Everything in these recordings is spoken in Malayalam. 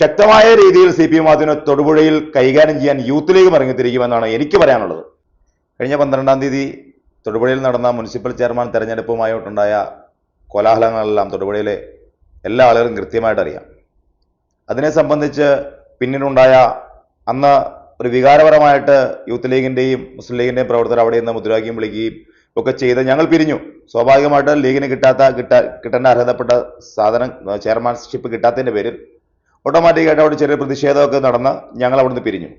ശക്തമായ രീതിയിൽ സി പി എം തൊടുപുഴയിൽ കൈകാര്യം ചെയ്യാൻ യൂത്ത് ലീഗ് ഇറങ്ങിത്തിരിക്കുമെന്നാണ് എനിക്ക് പറയാനുള്ളത്. കഴിഞ്ഞ പന്ത്രണ്ടാം തീയതി തൊടുപുഴയിൽ നടന്ന മുനിസിപ്പൽ ചെയർമാൻ തെരഞ്ഞെടുപ്പുമായിട്ടുണ്ടായ കോലാഹലങ്ങളെല്ലാം തൊടുപുഴയിലെ എല്ലാ ആളുകളും കൃത്യമായിട്ട് അറിയാം. അതിനെ സംബന്ധിച്ച് പിന്നീടുണ്ടായ അന്ന് ഒരു വികാരപരമായിട്ട് യൂത്ത് ലീഗിന്റെയും മുസ്ലിം ലീഗിന്റെയും പ്രവർത്തകർ അവിടെ നിന്ന് മുദ്രാവാക്യം വിളിക്കുകയും ഒക്കെ ചെയ്ത് ഞങ്ങൾ പിരിഞ്ഞു. സ്വാഭാവികമായിട്ട് ലീഗിന് കിട്ടാത്ത കിട്ട കിട്ടേണ്ട അർഹതപ്പെട്ട സാധനം ചെയർമാൻഷിപ്പ് കിട്ടാത്തതിന്റെ പേരിൽ ഓട്ടോമാറ്റിക്കായിട്ട് അവിടെ ചെറിയ പ്രതിഷേധമൊക്കെ നടന്ന് ഞങ്ങൾ അവിടുന്ന് പിരിഞ്ഞു.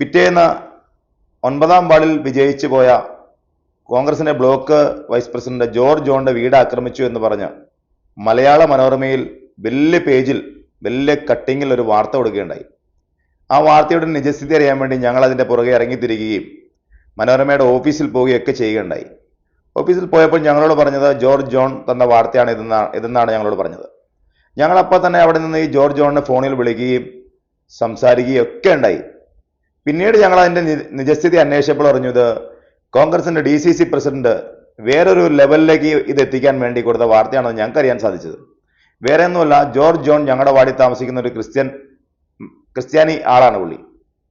പിറ്റേന്ന് ഒൻപതാം വാർഡിൽ വിജയിച്ചു പോയ കോൺഗ്രസിന്റെ ബ്ലോക്ക് വൈസ് പ്രസിഡന്റ് ജോർജ് ജോണിന്റെ വീട് ആക്രമിച്ചു എന്ന് പറഞ്ഞ് മലയാള മനോരമയിൽ വലിയ പേജിൽ വലിയ കട്ടിങ്ങിൽ ഒരു വാർത്ത കൊടുക്കുകയുണ്ടായി. ആ വാർത്തയുടെ നിജസ്ഥിതി അറിയാൻ വേണ്ടി ഞങ്ങൾ അതിന്റെ പുറകെ ഇറങ്ങിത്തിരിക്കുകയും മനോരമയുടെ ഓഫീസിൽ പോവുകയൊക്കെ ചെയ്യുകയുണ്ടായി. ഓഫീസിൽ പോയപ്പോൾ ഞങ്ങളോട് പറഞ്ഞത് ജോർജ് ജോൺ തന്ന വാർത്തയാണ് ഇതെന്നാണ് ഇതെന്നാണ് ഞങ്ങളോട് പറഞ്ഞത്. ഞങ്ങൾ അപ്പോൾ തന്നെ അവിടെ നിന്ന് ഈ ജോർജ് ജോണിനെ ഫോണിൽ വിളിക്കുകയും സംസാരിക്കുകയും ഒക്കെ ഉണ്ടായി പിന്നീട് ഞങ്ങൾ അതിന്റെ നിജസ്ഥിതി അന്വേഷിച്ചപ്പോൾ അറിഞ്ഞത് കോൺഗ്രസിന്റെ ഡി സി സി പ്രസിഡന്റ് വേറൊരു ലെവലിലേക്ക് ഇത് എത്തിക്കാൻ വേണ്ടി കൊടുത്ത വാർത്തയാണെന്ന് ഞങ്ങൾക്ക് അറിയാൻ സാധിച്ചത്. വേറെ ഒന്നുമല്ല ജോർജ് ജോൺ ഞങ്ങളുടെ വാടി താമസിക്കുന്ന ഒരു ക്രിസ്ത്യൻ ക്രിസ്ത്യാനി ആളാണ് പുള്ളി.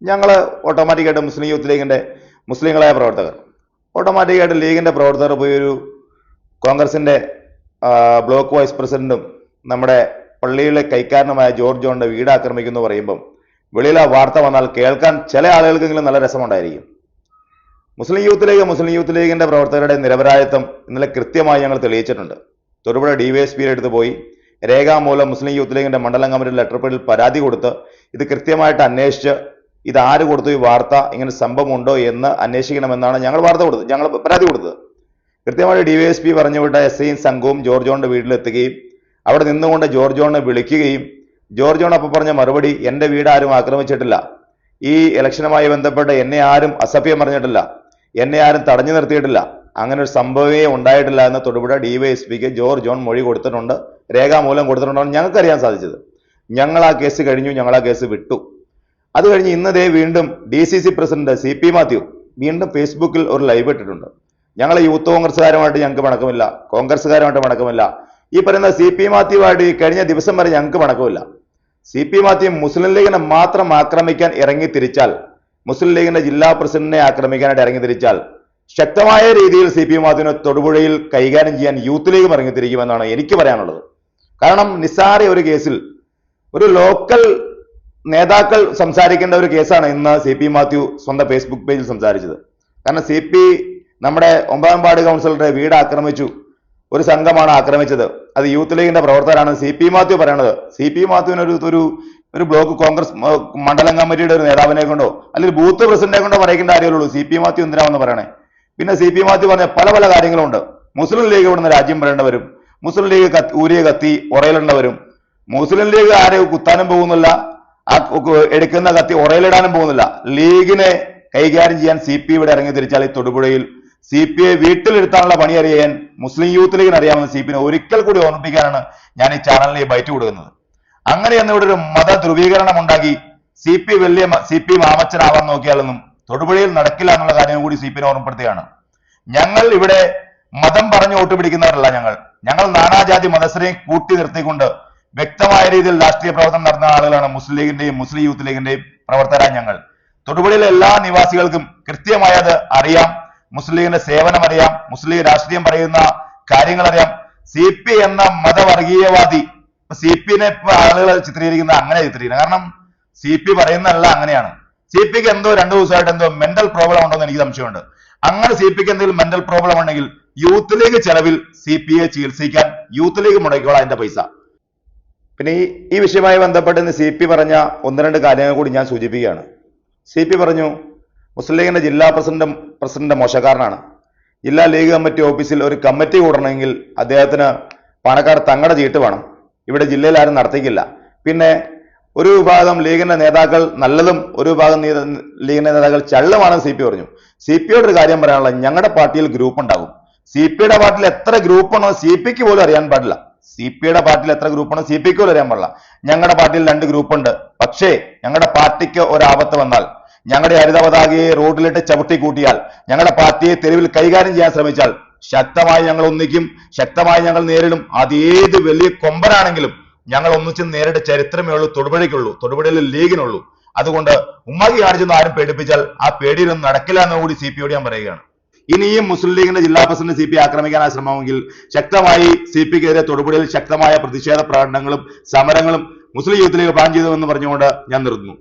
ഞങ്ങൾ ഓട്ടോമാറ്റിക്കായിട്ട് മുസ്ലിം യൂത്ത് ലീഗിന്റെ മുസ്ലിങ്ങളായ പ്രവർത്തകർ. ഓട്ടോമാറ്റിക്കായിട്ട് ലീഗിന്റെ പ്രവർത്തകർ പോയി ഒരു കോൺഗ്രസിന്റെ ബ്ലോക്ക് വൈസ് പ്രസിഡന്റും നമ്മുടെ പള്ളിയിലെ കൈക്കാരനുമായ ജോർജ് ജോണിന്റെ വീട് ആക്രമിക്കുന്നു പറയുമ്പം വെളിയിൽ ആ വാർത്ത വന്നാൽ കേൾക്കാൻ ചില ആളുകൾക്കെങ്കിലും നല്ല രസമുണ്ടായിരിക്കും. Muslim Youth League Muslim Youth ലീഗിന്റെ പ്രവർത്തകരുടെ നിരപരാധിത്വം ഇന്നലെ കൃത്യമായി ഞങ്ങൾ തെളിയിച്ചിട്ടുണ്ട്. തൊടുപുഴ ഡി വി എസ് പിയിൽ അടുത്ത് പോയി രേഖാമൂലം മുസ്ലിം യൂത്ത് ലീഗിന്റെ മണ്ഡലം കമ്മിറ്റി ലെറ്റർ പേഡിൽ പരാതി കൊടുത്ത് ഇത് കൃത്യമായിട്ട് അന്വേഷിച്ച് ഇത് ആര് കൊടുത്തു ഈ വാർത്ത ഇങ്ങനെ സംഭവമുണ്ടോ എന്ന് അന്വേഷിക്കണമെന്നാണ് ഞങ്ങൾ വാർത്ത കൊടുത്തത്. ഞങ്ങൾ പരാതി കൊടുത്തത്. കൃത്യമായിട്ട് ഡിവൈഎസ്പി പറഞ്ഞു വിട്ട എസ് ഐയും സംഘവും ജോർജോണിന്റെ വീട്ടിലെത്തുകയും അവിടെ നിന്നുകൊണ്ട് ജോർജ് ജോണിനെ വിളിക്കുകയും ജോർജ് ജോൺ അപ്പോൾ പറഞ്ഞ മറുപടി എന്റെ വീട് ആരും ആക്രമിച്ചിട്ടില്ല. ഈ ഇലക്ഷനുമായി ബന്ധപ്പെട്ട് എന്നെ ആരും അസഭ്യം പറഞ്ഞിട്ടില്ല. എന്നെ ആരും തടഞ്ഞു നിർത്തിയിട്ടില്ല. അങ്ങനെ ഒരു സംഭവമേ ഉണ്ടായിട്ടില്ല എന്ന് തൊടുപുഴ ഡിവൈഎസ്പിക്ക് ജോർജ് ജോൺ മൊഴി കൊടുത്തിട്ടുണ്ട്. രേഖാമൂലം കൊടുത്തിട്ടുണ്ടെന്ന് ഞങ്ങൾക്കറിയാൻ സാധിച്ചത്. ഞങ്ങൾ ആ കേസ് കഴിഞ്ഞു ഞങ്ങൾ ആ കേസ് വിട്ടു. അത് കഴിഞ്ഞ് ഇന്നതേ വീണ്ടും D C C president C P Mathew വീണ്ടും ഫേസ്ബുക്കിൽ ഒരു ലൈവ് ഇട്ടിട്ടുണ്ട്. ഞങ്ങൾ യൂത്ത് കോൺഗ്രസ്സുകാരുമായിട്ട് ഞങ്ങൾക്ക് മണക്കമില്ല കോൺഗ്രസ്സുകാരുമായിട്ട് മണക്കമില്ല ഈ പറയുന്ന സി പി മാത്യുവായിട്ട് കഴിഞ്ഞ ദിവസം വരെ ഞങ്ങൾക്ക് മടക്കമില്ല സി പി മാത്യു മുസ്ലിം ലീഗിനെ മാത്രം ആക്രമിക്കാൻ ഇറങ്ങി തിരിച്ചാൽ മുസ്ലിം ലീഗിന്റെ ജില്ലാ പ്രസിഡന്റിനെ ആക്രമിക്കാനായിട്ട് ഇറങ്ങി തിരിച്ചാൽ ശക്തമായ രീതിയിൽ സി പി മാത്യുവിനെ തൊടുപുഴയിൽ കൈകാര്യം ചെയ്യാൻ യൂത്ത് ലീഗും ഇറങ്ങിത്തിരിക്കുമെന്നാണ് എനിക്ക് പറയാനുള്ളത്. കാരണം നിസ്സാര ഒരു കേസിൽ ഒരു ലോക്കൽ നേതാക്കൾ സംസാരിക്കേണ്ട ഒരു കേസാണ് ഇന്ന് സി പി മാത്യു സ്വന്തം ഫേസ്ബുക്ക് പേജിൽ സംസാരിച്ചത്. കാരണം സി പി നമ്മുടെ ഒമ്പതാം കൗൺസിലറുടെ വീട് ആക്രമിച്ചു. ഒരു സംഘമാണ് ആക്രമിച്ചത്. അത് യൂത്ത് ലീഗിന്റെ പ്രവർത്തകരാണ്. സി പി മാത്യു പറയണത്. സി പി മാത്യുവിന് ഒരു ഒരു ഒരു ബ്ലോക്ക് കോൺഗ്രസ് മണ്ഡലം കമ്മിറ്റിയുടെ ഒരു നേതാവിനെ കൊണ്ടോ അല്ലെങ്കിൽ ബൂത്ത് പ്രസിഡന്റിനെ കൊണ്ടോ പറയേണ്ട കാര്യമുള്ളൂ സി പി മാത്യു എന്തിനാണെന്ന് പറയണേ? പിന്നെ സി പി മാത്യു പറഞ്ഞ പല പല കാര്യങ്ങളുണ്ട്. മുസ്ലിം ലീഗ് ഇവിടുന്ന് രാജ്യം വരേണ്ടവരും മുസ്ലിം ലീഗ് ഊരിയ കത്തി ഉറയിലുണ്ടവരും മുസ്ലിം ലീഗ് ആരെ കുത്താനും പോകുന്നില്ല ആ എടുക്കുന്ന കത്തി ഉറയിലിടാനും പോകുന്നില്ല. ലീഗിനെ കൈകാര്യം ചെയ്യാൻ സി പി ഇവിടെ ഇറങ്ങി തിരിച്ചാൽ ഈ തൊടുപുഴയിൽ സി പി ഐ വീട്ടിലിരുത്താനുള്ള പണി അറിയാൻ മുസ്ലിം യൂത്ത് ലീഗിന് അറിയാമെന്ന് സി പി ഒരിക്കൽ കൂടി ഓർമ്മിപ്പിക്കാനാണ് ഞാൻ ഈ ചാനലിൽ ഈ ബൈറ്റ് കൊടുക്കുന്നത്. അങ്ങനെയൊന്നും ഇവിടെ ഒരു മത ധ്രുവീകരണം ഉണ്ടാക്കി സി പി വലിയ സി പി മാമച്ചനാവാൻ നോക്കിയാലൊന്നും തൊടുപുഴയിൽ നടക്കില്ല എന്നുള്ള കാര്യം കൂടി സി പിനെ ഓർമ്മപ്പെടുത്തുകയാണ്. ഞങ്ങൾ ഇവിടെ മതം പറഞ്ഞു വോട്ട് പിടിക്കുന്നവരല്ല ഞങ്ങൾ. ഞങ്ങൾ നാനാജാതി മതസ്ഥരെയും കൂട്ടി നിർത്തിക്കൊണ്ട് വ്യക്തമായ രീതിയിൽ രാഷ്ട്രീയ പ്രവർത്തനം നടന്ന ആളുകളാണ് മുസ്ലിം ലീഗിന്റെയും മുസ്ലിം യൂത്ത് ലീഗിന്റെയും പ്രവർത്തകരാണ് ഞങ്ങൾ. തൊടുപുഴയിലെ എല്ലാ നിവാസികൾക്കും കൃത്യമായത് അറിയാം. മുസ്ലിം ലീഗിന്റെ സേവനം അറിയാം മുസ്ലിം രാഷ്ട്രീയം പറയുന്ന കാര്യങ്ങൾ അറിയാം സി പി എന്ന മതവർഗീയവാദി സി പിനെ ആളുകൾ ചിത്രീകരിക്കുന്ന അങ്ങനെ ചിത്രീകരിക്കുന്നത്. കാരണം സി പി പറയുന്നതല്ല അങ്ങനെയാണ്. സി പിക്ക് എന്തോ രണ്ടു ദിവസമായിട്ട് എന്തോ മെന്റൽ പ്രോബ്ലം ഉണ്ടോ എന്ന് എനിക്ക് സംശയമുണ്ട്. അങ്ങനെ സി പിക്ക് എന്തെങ്കിലും മെന്റൽ പ്രോബ്ലം ഉണ്ടെങ്കിൽ യൂത്ത് ലീഗ് ചെലവിൽ സി പി ഐ ചികിത്സിക്കാൻ യൂത്ത് ലീഗ് മുടക്കിക്കോളാം അതിന്റെ പൈസ. പിന്നെ ഈ ഈ വിഷയവുമായി ബന്ധപ്പെട്ട് സി പി പറഞ്ഞ ഒന്ന് രണ്ട് കാര്യങ്ങൾ കൂടി ഞാൻ സൂചിപ്പിക്കുകയാണ്. സി പി പറഞ്ഞു മുസ്ലിം ലീഗിന്റെ ജില്ലാ പ്രസിഡന്റ് പ്രസിഡന്റ് മോശക്കാരനാണ്. ജില്ലാ ലീഗ് കമ്മിറ്റി ഓഫീസിൽ ഒരു കമ്മിറ്റി കൂടണമെങ്കിൽ അദ്ദേഹത്തിന് പണക്കാർ തങ്ങളുടെ ചീട്ട് വേണം. ഇവിടെ ജില്ലയിൽ ആരും നടത്തിക്കില്ല. പിന്നെ ഒരു വിഭാഗം ലീഗിന്റെ നേതാക്കൾ നല്ലതും ഒരു വിഭാഗം ലീഗിന്റെ നേതാക്കൾ ചള്ളുമാണെന്ന് സി പി പറഞ്ഞു. സി പിയോട് ഒരു കാര്യം പറയാനുള്ളത് ഞങ്ങളുടെ പാർട്ടിയിൽ ഗ്രൂപ്പ് ഉണ്ടാകും. സി പിയുടെ പാർട്ടിയിൽ എത്ര ഗ്രൂപ്പ് ഉണ്ടോ സി പിക്ക് പോലും അറിയാൻ പാടില്ല. സി പിയുടെ പാർട്ടിയിൽ എത്ര ഗ്രൂപ്പ് ഉണ്ടോ സി പിക്ക് പോലും അറിയാൻ പാടില്ല. ഞങ്ങളുടെ പാർട്ടിയിൽ രണ്ട് ഗ്രൂപ്പ് ഉണ്ട് പക്ഷേ ഞങ്ങളുടെ പാർട്ടിക്ക് ഒരാപത്ത് വന്നാൽ ഞങ്ങളുടെ ഹരിത പതാകയെ റോഡിലിട്ട് ചവിട്ടി കൂട്ടിയാൽ ഞങ്ങളുടെ പാർട്ടിയെ തെരുവിൽ കൈകാര്യം ചെയ്യാൻ ശ്രമിച്ചാൽ ശക്തമായി ഞങ്ങൾ ഒന്നിക്കും ശക്തമായി ഞങ്ങൾ നേരിടും. അത് ഏത് വലിയ കൊമ്പനാണെങ്കിലും ഞങ്ങൾ ഒന്നിച്ച് നേരിട്ട ചരിത്രമേ ഉള്ളൂ തൊടുപുഴയ്ക്കുള്ളൂ തൊടുപുഴയിൽ ലീഗിനുള്ളൂ. അതുകൊണ്ട് ഉമ്മാക്കി കാണിച്ചൊന്നും ആരും പേടിപ്പിച്ചാൽ ആ പേടിയിലൊന്നും നടക്കില്ല എന്ന് കൂടി സി പിയോട് ഞാൻ പറയുകയാണ്. ഇനിയും മുസ്ലിം ലീഗിന്റെ ജില്ലാ പ്രസിഡന്റ് സി പി ആക്രമിക്കാനാ ശ്രമമെങ്കിൽ ശക്തമായി സി പിക്കെതിരെ തൊടുപുഴയിൽ ശക്തമായ പ്രതിഷേധ പ്രകടനങ്ങളും സമരങ്ങളും മുസ്ലിം യൂത്ത് ലീഗ് പ്ലാൻ ചെയ്തുവെന്ന് പറഞ്ഞുകൊണ്ട് ഞാൻ നിർത്തുന്നു.